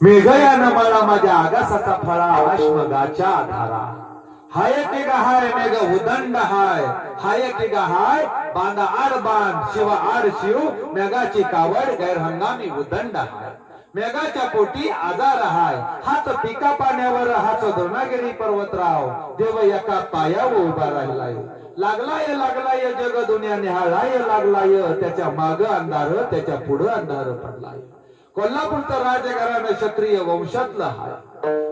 मेघयानं मला माझ्या आगासाचा फळा अश्मगाच्या आधारा हाय टिगा हाय मेघ उदंड हाय. हाय टिगा हाय बांधा आर बांध शिव आर शिव मेघाची कावड गैरहंगामी उदंड हाय. मेघाच्या पोटी आजार हाय. हात पिका पाण्यावर हाच द्रोणागिरी पर्वतराव. देव एका पायावर उभा राहिलाय. लागलाय लागलाय जग दुनिया निहाळाय लागलाय. त्याच्या माग अंधार त्याच्या पुढं अंधार पडलाय. कोल्हापूरचा राजघराणं क्षत्रिय वंशातला हाय.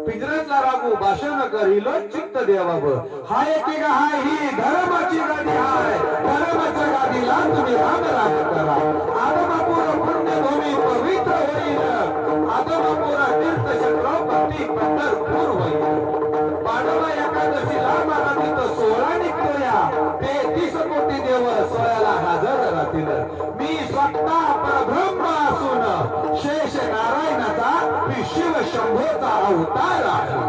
पिंजऱ्यातला रागू भाषण करील चित्त देवाव हाय की गा हाय ही धर्माची गादी हाय. धर्माच्या गादीला तुम्ही राम राम करा. आदमापूर पुण्यभूमी पवित्र होईल. शेष नारायणाचा मी शिव शंभोचा अवतार आहे.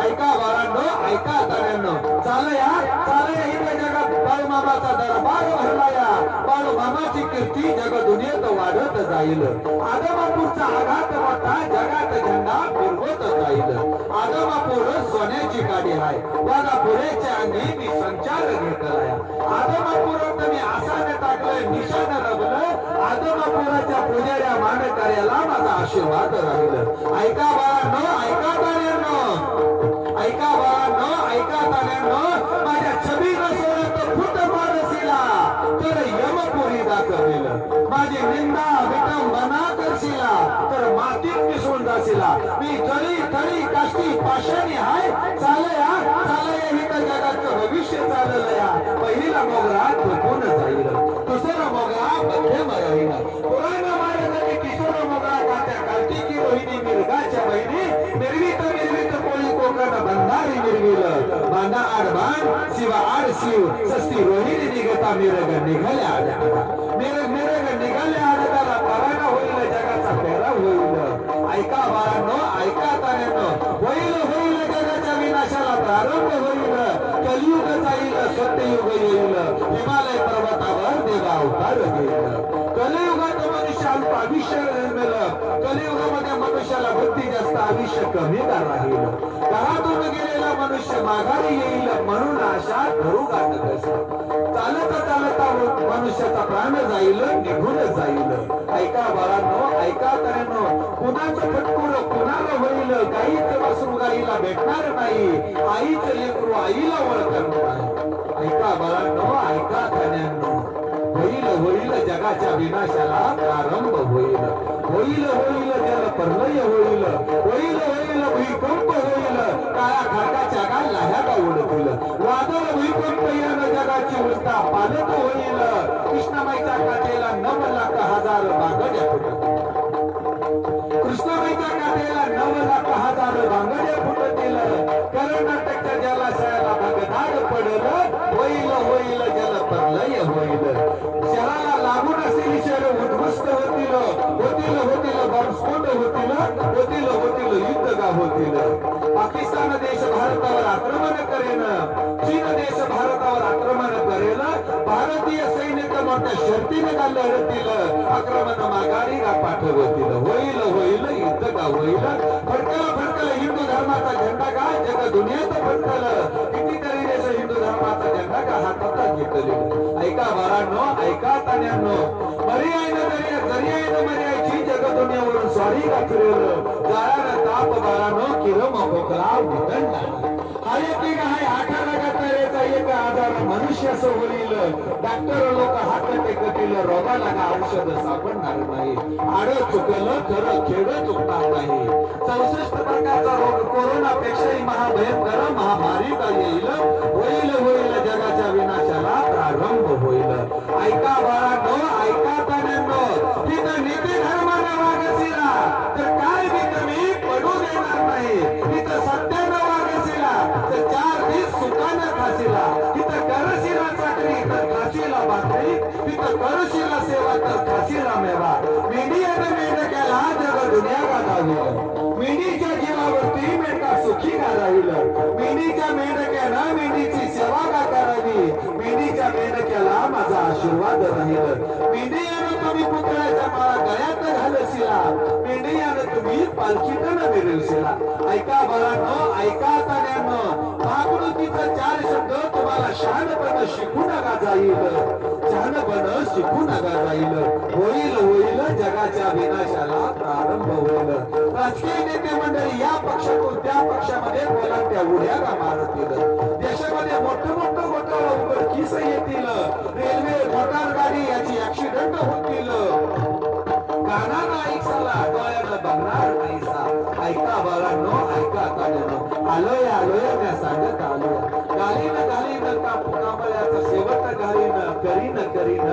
ऐका बाळांनो ऐका तऱ्यांनो चाल या चाल या इथे जगात. बाळूमामाचा दरबार भरला या बाळूमामाची कीर्ती जग दुनियेत वाढत जाईल. आदमापूरचा आघात मोठा जगात झेंडा फिरवत जाईल. आदमापूर सोन्याची गाडी आहे. वाघापुरेच्या अंगी मी संचार घेतलाय. आदमापुरात मी आसाने टाकलंय निशाण रबलं आदमापुराच्या पुजाऱ्या मानकऱ्याला माझा आशीर्वाद राहील. ऐका बाळांनो ऐका ताण्यांनो ऐका बाळांनो ऐका ताण्यांनो माझ्या छबी सोडत फुट मारशीला तर यमपुरी दाखवेल. माझी निंदा विटंबना करशिला तर मातीत मिसळून जाशिला. मी जळी थळी काष्टी पाषाणी हाय चालया चालया हे तर जगाचं भविष्य चाललं या पहिलीला मोगरा झोपून जाईल. शिव आड शिव सस्ती रोहिणी निघता मिरग निघाल्या आड्या मिरग मिरग निघाल्या आडताला पराना होईल जगाचा पेरा होईल. ऐका बाळांनो ऐका ताऱ्यांनो होईल होईल जगाच्या विनाशाला प्रारंभ होईल. कलियुग जाईल सत्ययुग येईल. हिमालय पर्वतावर देवा अवतार घेईल. कलियुगात मनुष्याला आयुष्य जन्मेल कलियुगामध्ये मनुष्याला बुद्धी जास्त आयुष्य कमी का राहील. घरातून गेलेला मनुष्य माघारी येईल म्हणून आशा धरू गाठत कसा चालत चालता मनुष्याचा प्राण जाईल निघून जाईल. ऐका बाळांनो ऐका तऱ्यांनो कुणाचं फटकूर कुणाला होईल? गाईच वासरू गाईला भेटणार नाही. आईच लेकरू आईला ओळखणार नाही. ऐका बाळांनो ऐका तऱ्यांनो होईल होईल जगाच्या विनाशाला प्रारंभ होईल. होईल होईल जल परलय होईल. होईल होईल भूकंप होईल. काळ्या खाटाच्या गाल लाह्याला उडतील वादळ भूकंप यानं जगाची उलटा पालत होईल. कृष्णाबाईच्या काठेला नव लाख हजार बागड्या फुटत. कृष्णाबाईच्या काठेला नव लाख हजार बांगड्या फुटतील. कर्नाटकच्या जलाशयाला भगदाड पडलं. मोठ्या शर्तीने का लढतील आक्रमण माघारी का पाठवतील. होईल होईल युद्ध का होईल? फडकल फडकल हिंदू धर्माचा झेंडा का? जग दुनियात फडकल. कितीतरी देश हिंदू धर्माचा झेंडा का? हातात घेतले. ऐका बाळांनो ऐका तान्यांनो. पर्यायनं दर्या दर्यायनं मर्यायची जग दुनियावरून स्वारी का फिरवलं जाळ्यानं ताप बाळांनो किरम खोकला उदंड हाय आजार मनुष्य असं होईल डॉक्टर लोक हात टेकतील रोगाला का औषध सापडणार नाही. आड चुकलं खरं खेळ चुकणार नाही. चौसष्ट प्रकारचा रोग कोरोना पेक्षाही महाभयंकर महामारी का येईल? होईल होईल जगाच्या विनाशाला प्रारंभ होईल. ऐका करशिला तर खाशीला भाकरी तिथं करशिला सेवा तर खाशीला मेवा मेंढक्याला जग दुनिया मेंढीच्या जीवावरती मेंढका सुखी मेंढीच्या मेंढक्यानं मेंढीची सेवा का करावी मेंढीच्या मेंढक्याला माझा आशीर्वाद राहील तुम्ही पुतळ्याच्या माळा गळ्यात घालशिला मेंढियानं तुम्ही ऐका बळांनो ऐका तण्यानं चार शब्द शहाणपण शिकू नका जाईल. शहाणपण शिकू नका जाईल. होईल होईल जगाच्या विनाशाला प्रारंभ होईल. राजकीय नेते मंडळी या पक्षातून त्या पक्षामध्ये बोला त्या उड्या का मारतील देशामध्ये मोठं मोठं घोटाळा उघडकीस येतील? रेल्वे मोटार गाडी याची ऍक्सिडेंट होतील. कानाला ऐकसाला डोळ्यानं बघणार नाहीसा. ऐका बघांनो ऐका कानानो आलोय आलोय त्या सांगत आलोय. गालीन गालीन कापू कांबळ्याचं शेवट घालीन. करीन करीन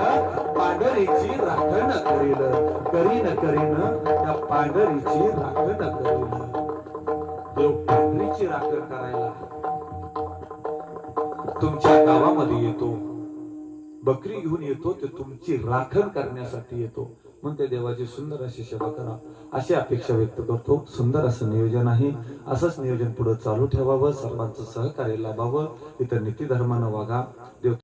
पांढरीची राखण करील. करीन करीन त्या पांढरीची राखण करील. देव पांढरीची राखण करायला. तुमच्या गावामध्ये येतो. बकरी घेऊन येतो ते तुमची राखण करण्यासाठी येतो. म्हणून ते देवाची सुंदर अशी सेवा करा. अशी अपेक्षा व्यक्त करतो. सुंदर असं नियोजन आहे. असंच नियोजन पुढे चालू ठेवावं. सर्वांचं सहकार्य लाभावं. इतर नीती धर्मानं वागा.